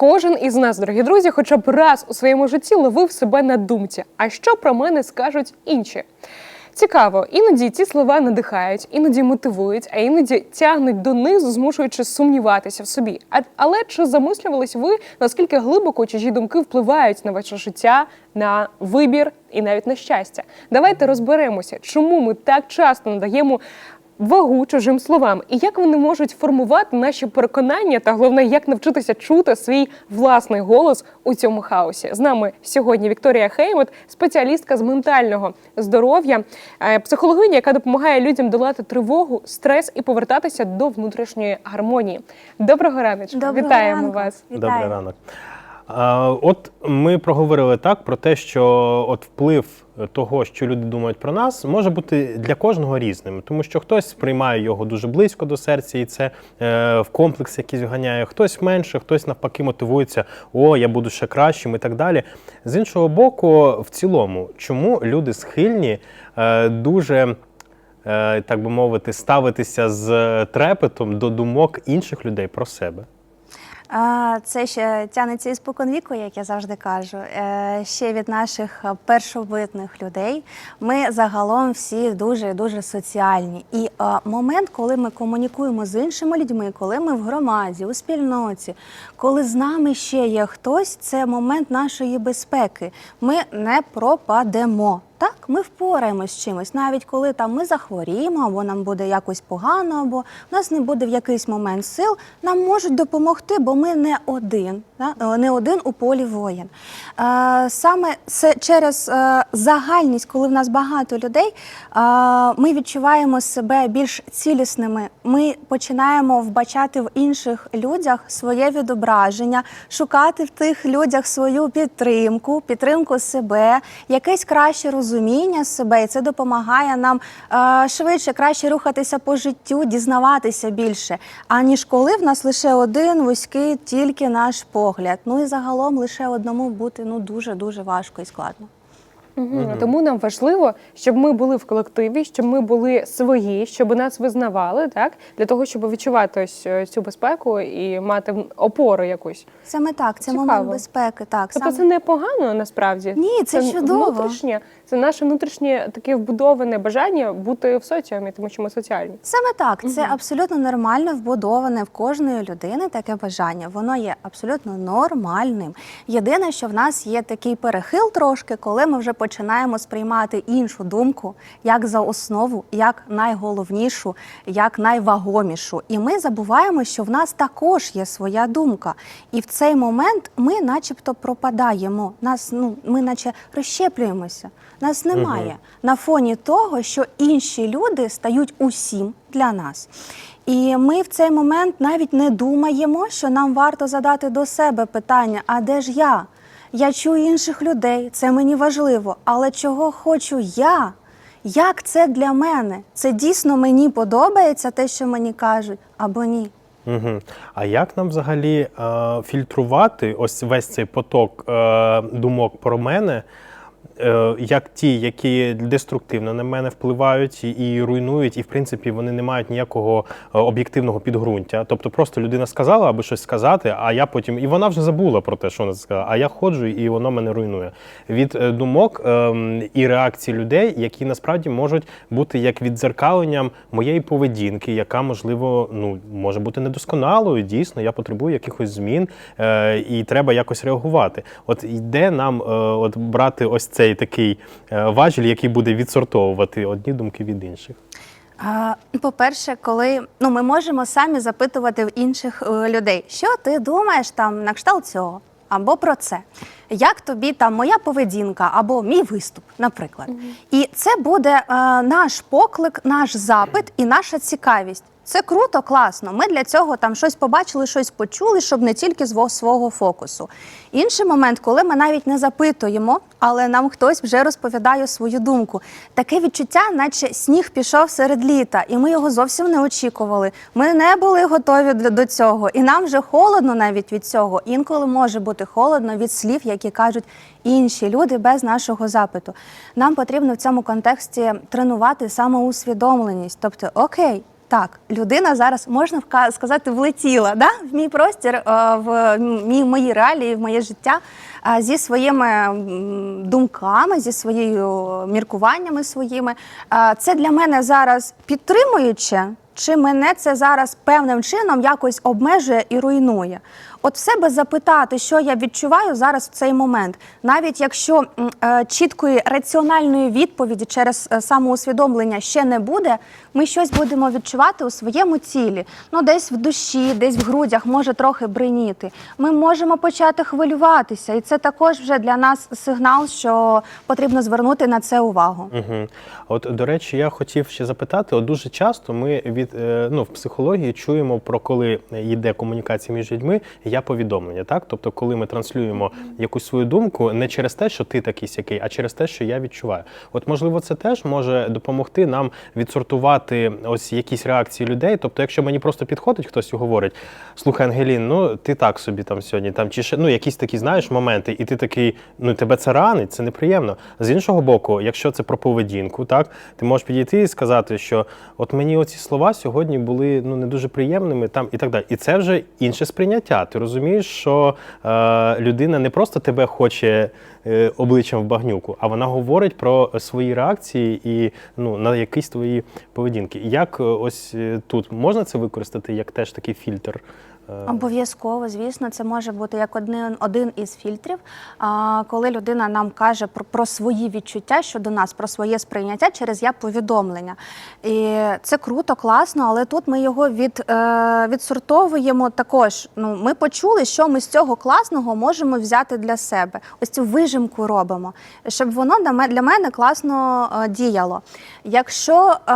Кожен із нас, дорогі друзі, хоча б раз у своєму житті ловив себе на думці. А що про мене скажуть інші? Цікаво, іноді ці слова надихають, іноді мотивують, а іноді тягнуть донизу, змушуючи сумніватися в собі. А, але чи замислювались ви, наскільки глибоко чужі думки впливають на ваше життя, на вибір і навіть на щастя? Давайте розберемося, чому ми так часто надаємо вагу чужим словам і як вони можуть формувати наші переконання, та головне, як навчитися чути свій власний голос у цьому хаосі. З нами сьогодні Вікторія Хеймет, спеціалістка з ментального здоров'я, е, психологиня, яка допомагає людям долати тривогу, стрес і повертатися до внутрішньої гармонії. Доброго раночку. Доброго Вітаємо ранку. вас. Вітаю. Добрий ранок. От ми проговорили так про те, що от вплив того, що люди думають про нас, може бути для кожного різним, тому що хтось сприймає його дуже близько до серця, і це е, в комплекс якийсь вганяє, хтось менше, хтось навпаки мотивується, о, я буду ще кращим і так далі. З іншого боку, в цілому, чому люди схильні е, дуже. е, Так би мовити, ставитися з трепетом до думок інших людей про себе. Це ще тянеться із споконвіку, як я завжди кажу. Е, Ще від наших першобитних людей. Ми загалом всі дуже дуже соціальні. І е, момент, коли ми комунікуємо з іншими людьми, коли ми в громаді, у спільноті, коли з нами ще є хтось, це момент нашої безпеки. Ми не пропадемо. Так, ми впораємось з чимось, навіть коли там ми захворіємо, або нам буде якось погано, або в нас не буде в якийсь момент сил, нам можуть допомогти, бо ми не один, е, не один у полі воїн. Е, Саме це через е, загальність, коли в нас багато людей, ми відчуваємо себе більш цілісними. Ми починаємо вбачати в інших людях своє відображення, шукати в тих людях свою підтримку, підтримку себе, якесь краще розуміння себе, і це допомагає нам е, швидше, краще рухатися по життю, дізнаватися більше, аніж коли в нас лише один вузький, тільки наш погляд. Ну і загалом лише одному бути ну дуже дуже важко і складно. Мгм. Тому нам важливо, щоб ми були в колективі, щоб ми були свої, щоб нас визнавали, так для того, щоб відчувати ось е, цю безпеку і мати опору якусь. Саме так, це Цікаво. момент безпеки. Так, Тобто саме. це не погано насправді. Ні, це чудово. внутрішнє, це наше внутрішнє таке вбудоване бажання бути в соціумі, тому що ми соціальні. Саме так, це абсолютно нормально вбудоване в кожної людини таке бажання. Воно є абсолютно нормальним. Єдине, що в нас є такий перехил трошки, коли ми вже починаємо сприймати іншу думку як за основу, як найголовнішу, як найвагомішу. І ми забуваємо, що в нас також є своя думка. І в цей момент ми, начебто, пропадаємо. Нас, ну, ми наче розщеплюємося. Нас немає на фоні того, що інші люди стають усім для нас. І ми в цей момент навіть не думаємо, що нам варто задати до себе питання: а де ж я? Я чую інших людей, це мені важливо. Але чого хочу я? Як це для мене? Це дійсно мені подобається те, що мені кажуть, або ні? Угу. А як нам взагалі е, фільтрувати ось весь цей поток е, думок про мене, як ті, які деструктивно на мене впливають і, руйнують, і в принципі вони не мають ніякого е, об'єктивного підґрунтя. Тобто просто людина сказала, аби щось сказати, а я потім і вона вже забула про те, що вона сказала, а я ходжу і воно мене руйнує. Від е, думок е, і реакцій людей, які насправді можуть бути як віддзеркаленням моєї поведінки, яка можливо ну може бути недосконалою. Дійсно, я потребую якихось змін, е, і треба якось реагувати. От йде нам е, от брати ось цей такий е, важіль, який буде відсортовувати одні думки від інших. По-перше, коли ну, ми можемо самі запитувати в інших е, людей, що ти думаєш там на кшталт цього або про це. Як тобі там моя поведінка або мій виступ, наприклад. І це буде е, наш поклик, наш запит і наша цікавість. Це круто, класно. Ми для цього там щось побачили, щось почули, щоб не тільки з во- свого фокусу. Інший момент, коли ми навіть не запитуємо, але нам хтось вже розповідає свою думку. Таке відчуття, наче сніг пішов серед літа, і ми його зовсім не очікували. Ми не були готові до цього, і нам вже холодно навіть від цього. Інколи може бути холодно від слів, які кажуть інші люди без нашого запиту. Нам потрібно в цьому контексті тренувати самоусвідомленість. Тобто, окей, Так, людина зараз можна сказати влетіла да? в мій простір, е, в мій, мої реалії, в моє життя е, зі своїми думками, зі своєю міркуваннями своїми. Е, Це для мене зараз підтримуюче, чи мене це зараз певним чином якось обмежує і руйнує? От в себе запитати, що я відчуваю зараз в цей момент, навіть якщо е, чіткої раціональної відповіді через е, самоусвідомлення ще не буде, ми щось будемо відчувати у своєму тілі. Ну, десь в душі, десь в грудях може трохи бриніти. Ми можемо почати хвилюватися, і це також вже для нас сигнал, що потрібно звернути на це увагу. Угу. От, до речі, я хотів ще запитати: от дуже часто ми від е, ну, в психології чуємо про коли йде комунікація між людьми, я повідомлення. Так? Тобто, коли ми транслюємо якусь свою думку не через те, що ти такий сякий, а через те, що я відчуваю. От, можливо, це теж може допомогти нам відсортувати ось якісь реакції людей. Тобто, якщо мені просто підходить хтось і говорить: слухай, Ангелін, ну ти так собі там сьогодні, там чи ще ну якісь такі знаєш моменти, і ти такий, ну тебе це ранить, це неприємно. З іншого боку, якщо це про поведінку, так ти можеш підійти і сказати, що от мені оці слова сьогодні були ну не дуже приємними, там і так далі. І це вже інше сприйняття. Ти розумієш, що е, людина не просто тебе хоче е, обличчям в багнюку, а вона говорить про свої реакції і ну на якісь твої поведінки. Як е, ось е, тут можна це використати як теж такий фільтр? Е, Обов'язково, звісно, це може бути як один, один із фільтрів, а, коли людина нам каже про, про свої відчуття щодо нас, про своє сприйняття через я повідомлення. І це круто, класно, але тут ми його від, е, відсортовуємо також. Ну, ми почули, що ми з цього класного можемо взяти для себе. Ось цю вижимку робимо, щоб воно для ме- для мене класно е, діяло. Якщо е,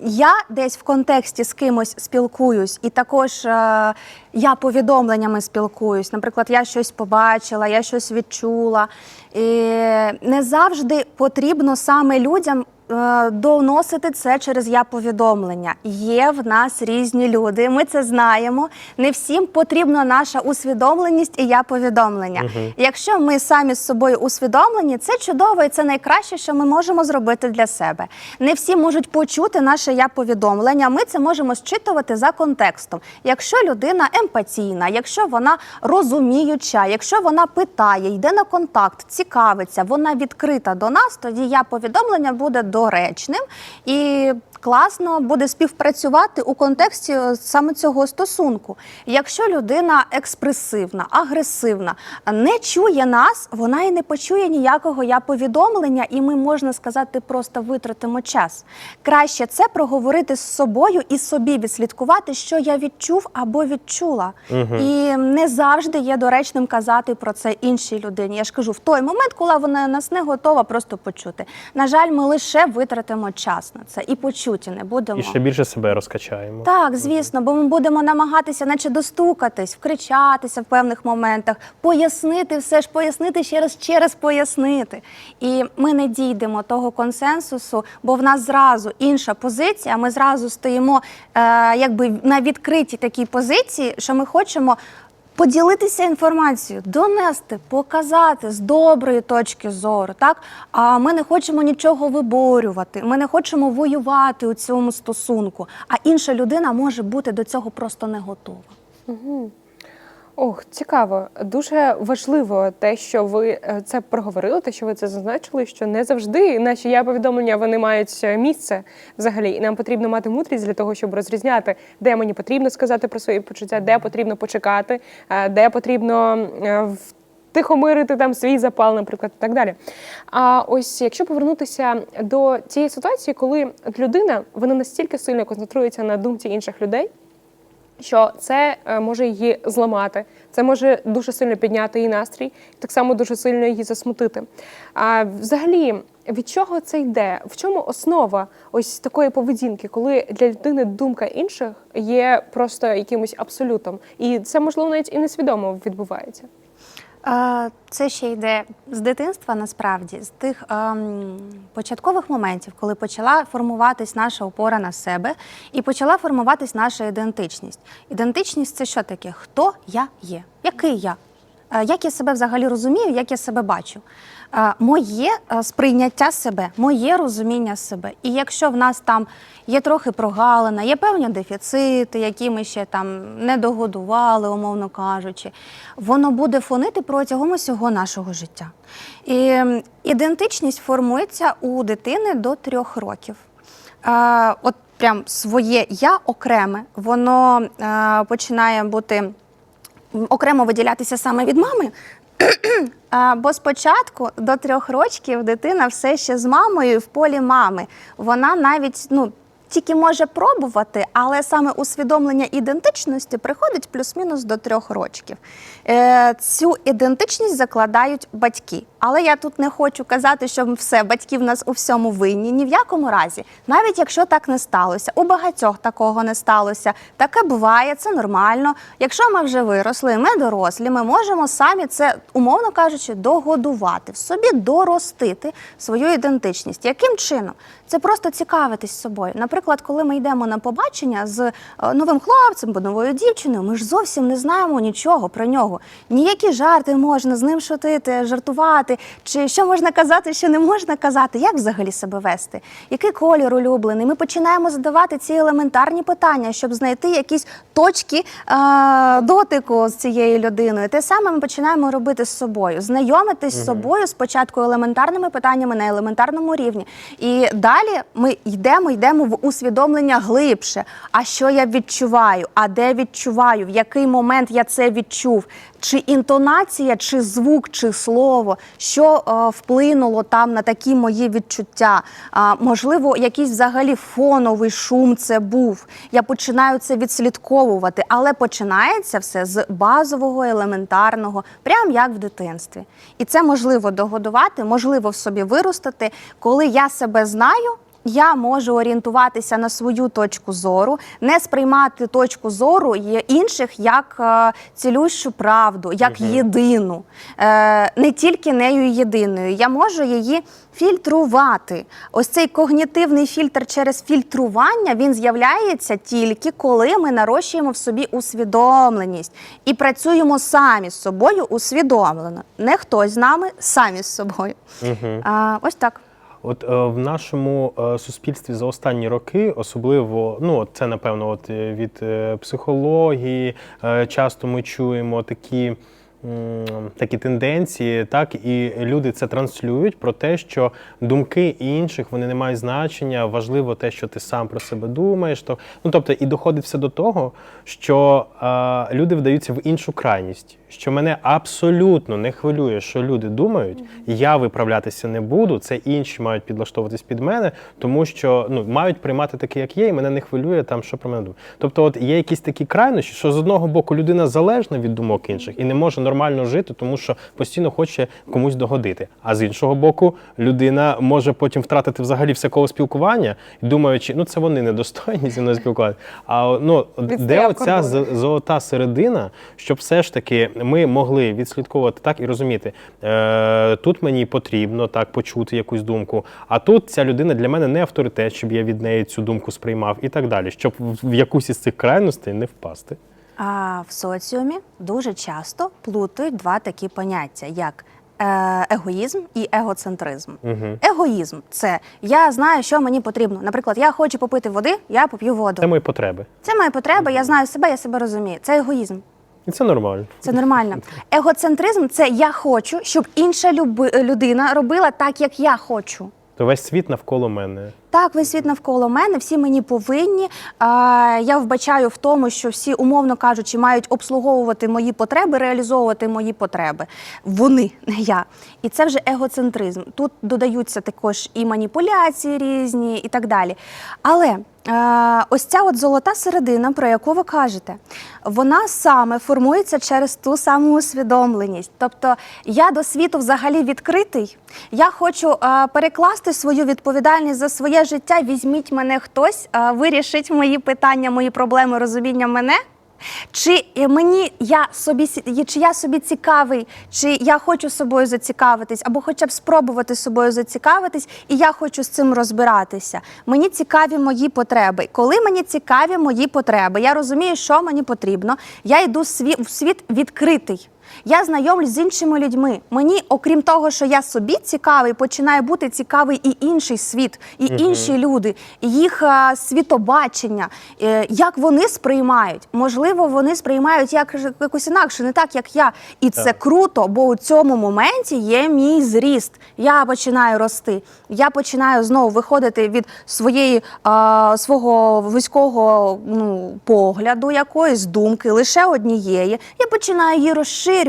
я десь в контексті з кимось спілкуюсь, і також е, я повідомленнями спілкуюсь, наприклад, я щось побачила, я щось відчула. І не завжди потрібно саме людям. Е, Доносити це через я повідомлення. Є в нас різні люди. Ми це знаємо. Не всім потрібна наша усвідомленість і я повідомлення. Якщо ми самі з собою усвідомлені, це чудово і це найкраще, що ми можемо зробити для себе. Не всі можуть почути наше я повідомлення. Ми це можемо зчитувати за контекстом. Якщо людина емпатійна, якщо вона розуміюча, якщо вона питає, йде на контакт, цікавиться, вона відкрита до нас, тоді я повідомлення буде доречним. І класно буде співпрацювати у контексті е, саме цього стосунку. Якщо людина експресивна, агресивна, не чує нас, вона і не почує ніякого я повідомлення, і ми можна сказати, просто витратимо час. Краще це проговорити з собою і собі відслідкувати, що я відчув або відчула. І не завжди є доречним казати про це іншій людині. Я ж кажу, в той момент, коли вона нас не готова просто почути. На жаль, ми лише витратимо час на це і почуті не будемо. І ще більше себе розкачаємо. Так, звісно, бо ми будемо намагатися, наче достукатись, вкричатися в певних моментах, пояснити все ж, пояснити ще раз, ще раз пояснити. І ми не дійдемо того консенсусу, бо в нас зразу інша позиція. Ми зразу стоїмо е, якби на відкритій такій позиції, що ми хочемо. Поділитися інформацією, донести, показати з доброї точки зору. Так а ми не хочемо нічого виборювати. Ми не хочемо воювати у цьому стосунку. А інша людина може бути до цього просто не готова. Ох, цікаво. Дуже важливо те, що ви е, це проговорили, те, що ви це зазначили, що не завжди наші я повідомлення вони мають е, місце взагалі, і нам потрібно мати мудрість для того, щоб розрізняти, де мені потрібно сказати про свої почуття, де потрібно почекати, е, де потрібно втихомирити там свій запал, наприклад, і так далі. А ось якщо повернутися до цієї ситуації, коли людина вона настільки сильно концентрується на думці інших людей що це е, може її зламати, це може дуже сильно підняти її настрій, так само дуже сильно її засмутити. А взагалі, від чого це йде? В чому основа ось такої поведінки, коли для людини думка інших є просто якимось абсолютом, і це можливо навіть і несвідомо відбувається. Це ще йде з дитинства, насправді, з тих ем, початкових моментів, коли почала формуватись наша опора на себе і почала формуватись наша ідентичність. Ідентичність це що таке? Хто я є? Який я? Е, Як я себе взагалі розумію, як я себе бачу? Е, Моє е, сприйняття себе, моє розуміння себе. І якщо в нас там є трохи прогалина, є певні дефіцити, які ми ще там не догодували, умовно кажучи, воно буде фонити протягом усього нашого життя. І ідентичність формується у дитини до трьох років. От прям своє я окреме, воно починає бути окремо виділятися саме від мами. Бо спочатку до трьох років дитина все ще з мамою в полі мами. Вона навіть ну. Тільки може пробувати, але саме усвідомлення ідентичності приходить плюс-мінус до трьох років. Е, цю ідентичність закладають батьки. Але я тут не хочу казати, що все, батьки в нас у всьому винні. Ні в якому разі. Навіть якщо так не сталося, у багатьох такого не сталося. Таке буває, це нормально. Якщо ми вже виросли, ми дорослі, ми можемо самі це, умовно кажучи, догодувати, в собі доростити свою ідентичність. Яким чином? Це просто цікавитись собою. Наприклад, коли ми йдемо на побачення з е, новим хлопцем або новою дівчиною, ми ж зовсім не знаємо нічого про нього. Ніякі жарти можна з ним шутити, жартувати, чи що можна казати, що не можна казати, як взагалі себе вести, який колір улюблений. Ми починаємо задавати ці елементарні питання, щоб знайти якісь точки е, дотику з цією людиною. Те саме ми починаємо робити з собою, знайомитись з собою спочатку елементарними питаннями на елементарному рівні. І далі ми йдемо, йдемо в усвідомлення глибше. А що я відчуваю? А де відчуваю? В який момент я це відчув? Чи інтонація, чи звук, чи слово, що е, вплинуло там на такі мої відчуття? А, можливо, якийсь взагалі фоновий шум це був. Я починаю це відслідковувати, але починається все з базового, елементарного, прям як в дитинстві. І це можливо догодувати, можливо в собі виростити, коли я себе знаю. Я можу орієнтуватися на свою точку зору, не сприймати точку зору інших як е, цілющу правду, як єдину, е, не тільки нею єдиною. Я можу її фільтрувати. Ось цей когнітивний фільтр через фільтрування він з'являється тільки коли ми нарощуємо в собі усвідомленість і працюємо самі з собою усвідомлено. Не хтось з нами, самі з собою. А, ось так. От е, в нашому е, суспільстві за останні роки, особливо, ну це напевно, от е, від е, психології, е, часто ми чуємо такі. Такі тенденції, так і люди це транслюють про те, що думки інших вони не мають значення. Важливо те, що ти сам про себе думаєш. То ну тобто, і доходить все до того, що е, люди вдаються в іншу крайність. Що мене абсолютно не хвилює, що люди думають, я виправлятися не буду. Це інші мають підлаштовуватись під мене, тому що ну мають приймати таке, як є, і мене не хвилює там, що про мене думають. Тобто, от є якісь такі крайнощі, що з одного боку людина залежна від думок інших і не може нормально жити, тому що постійно хоче комусь догодити. А з іншого боку, людина може потім втратити взагалі все коло спілкування, думаючи, ну це вони недостойні зі мною спілкуватися. А ну де оця золота середина, щоб все ж таки ми могли відслідковувати так і розуміти, е, тут мені потрібно так почути якусь думку, а тут ця людина для мене не авторитет, щоб я від неї цю думку сприймав і так далі, щоб в якусь із цих крайностей не впасти. А в соціумі дуже часто плутають два такі поняття, як е, егоїзм і егоцентризм. Егоїзм це я знаю, що мені потрібно. Наприклад, я хочу попити води, я поп'ю воду. Це мої потреби. Це моя потреба, я знаю себе, я себе розумію. Це егоїзм. І це нормально. Це нормально. Егоцентризм це я хочу, щоб інша люби- людина робила так, як я хочу. То весь світ навколо мене. Так, весь світ навколо мене, всі мені повинні. А, я вбачаю в тому, що всі, умовно кажучи, мають обслуговувати мої потреби, реалізовувати мої потреби. Вони, не я. І це вже егоцентризм. Тут додаються також і маніпуляції різні, і так далі. Але е, ось ця от золота середина, про яку ви кажете, вона саме формується через ту саму усвідомленість. Тобто я до світу взагалі відкритий. Я хочу е, перекласти свою відповідальність за своє життя. Візьміть мене хтось, е, вирішить мої питання, мої проблеми, розуміння мене. Чи е, мені я собі чи я собі цікавий, чи я хочу собою зацікавитись, або хоча б спробувати собою зацікавитись, і я хочу з цим розбиратися. Мені цікаві мої потреби. Коли мені цікаві мої потреби, я розумію, що мені потрібно. Я йду в світ відкритий. Я знайомлюсь з іншими людьми. Мені, окрім того, що я собі цікавий, починає бути цікавий і інший світ, і інші люди, і їх е, світобачення, е, як вони сприймають. Можливо, вони сприймають як, якось інакше, не так, як я. І це Так. круто, бо у цьому моменті є мій зріст. Я починаю рости. Я починаю знову виходити від своєї а, свого вузького ну, погляду, якоїсь думки, лише однієї. Я починаю її розширювати.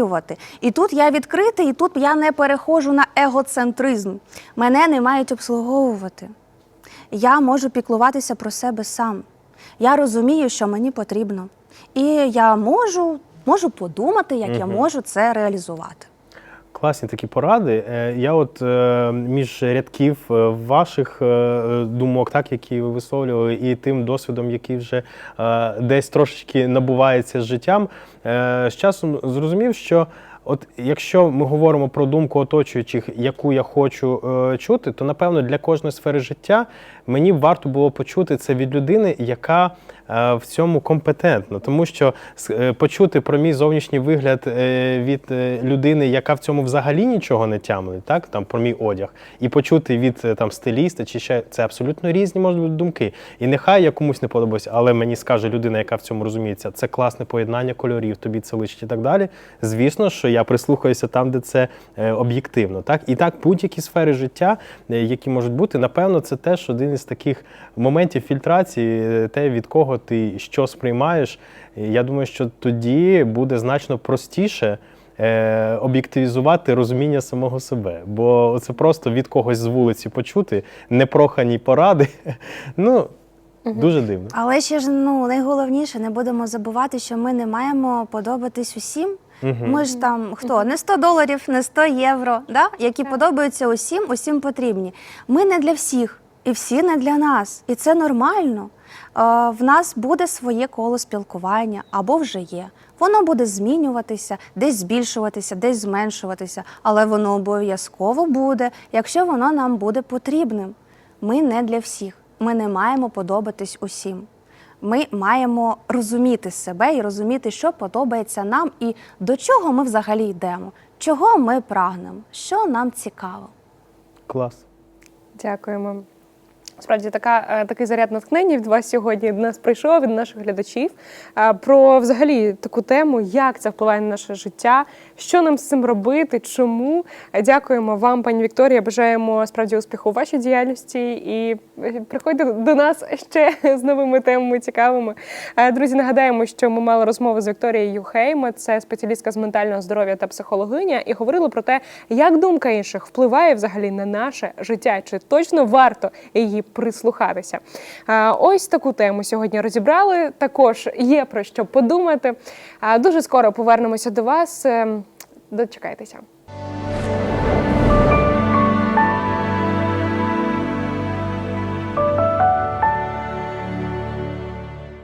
І тут я відкритий, і тут я не переходжу на егоцентризм. Мене не мають обслуговувати. Я можу піклуватися про себе сам. Я розумію, що мені потрібно. І я можу, можу подумати, як я можу це реалізувати. Класні такі поради. Е, Я от е, між рядків е, ваших думок, так які ви висловлювали, і тим досвідом, який вже десь трошечки набувається з життям, з часом зрозумів, що от якщо ми говоримо про думку оточуючих, яку я хочу е, чути, то напевно для кожної сфери життя мені варто було почути це від людини, яка в цьому компетентна. Тому що е, почути про мій зовнішній вигляд е, від е, людини, яка в цьому взагалі нічого не тямить, так там про мій одяг, і почути від е, там стиліста чи ще це абсолютно різні можуть бути думки. І нехай я комусь не подобаюся, але мені скаже людина, яка в цьому розуміється, це класне поєднання кольорів, тобі це личить і так далі. Звісно, що я прислухаюся там, де це е, об'єктивно. Так і так будь-які сфери життя, е, які можуть бути, напевно, це теж один із таких моментів фільтрації, е, те, від кого ти що сприймаєш. Я думаю, що тоді буде значно простіше. е, Об'єктивізувати розуміння самого себе, бо це просто від когось з вулиці почути непрохані поради. Ну дуже дивно. Але ще ж ну найголовніше, не будемо забувати, що ми не маємо подобатись усім. Ми ж там хто не 100 доларів, не 100 євро, да? які подобаються усім, усім потрібні. Ми не для всіх, і всі не для нас. І це нормально. Е, в нас буде своє коло спілкування або вже є. Воно буде змінюватися, десь збільшуватися, десь зменшуватися, але воно обов'язково буде, якщо воно нам буде потрібним. Ми не для всіх. Ми не маємо подобатись усім. Ми маємо розуміти себе і розуміти, що подобається нам, і до чого ми взагалі йдемо, чого ми прагнемо, що нам цікаво. Клас. Дякуємо. Справді така, е, такий заряд натхнення від вас сьогодні до нас прийшов від наших глядачів е, про взагалі таку тему, як це впливає на наше життя, що нам з цим робити, чому. Дякуємо вам, пані Вікторія. Бажаємо справді успіху у вашій діяльності і е, приходьте до нас ще з новими темами цікавими. Е, Друзі, нагадаємо, що ми мали розмову з Вікторією Юхейм, це спеціалістка з ментального здоров'я та психологиня, і говорили про те, як думка інших впливає взагалі на наше життя, чи точно варто її прислухатися. Е, Ось таку тему сьогодні розібрали. Також є про що подумати. Дуже скоро повернемося до вас. Дочекайтеся.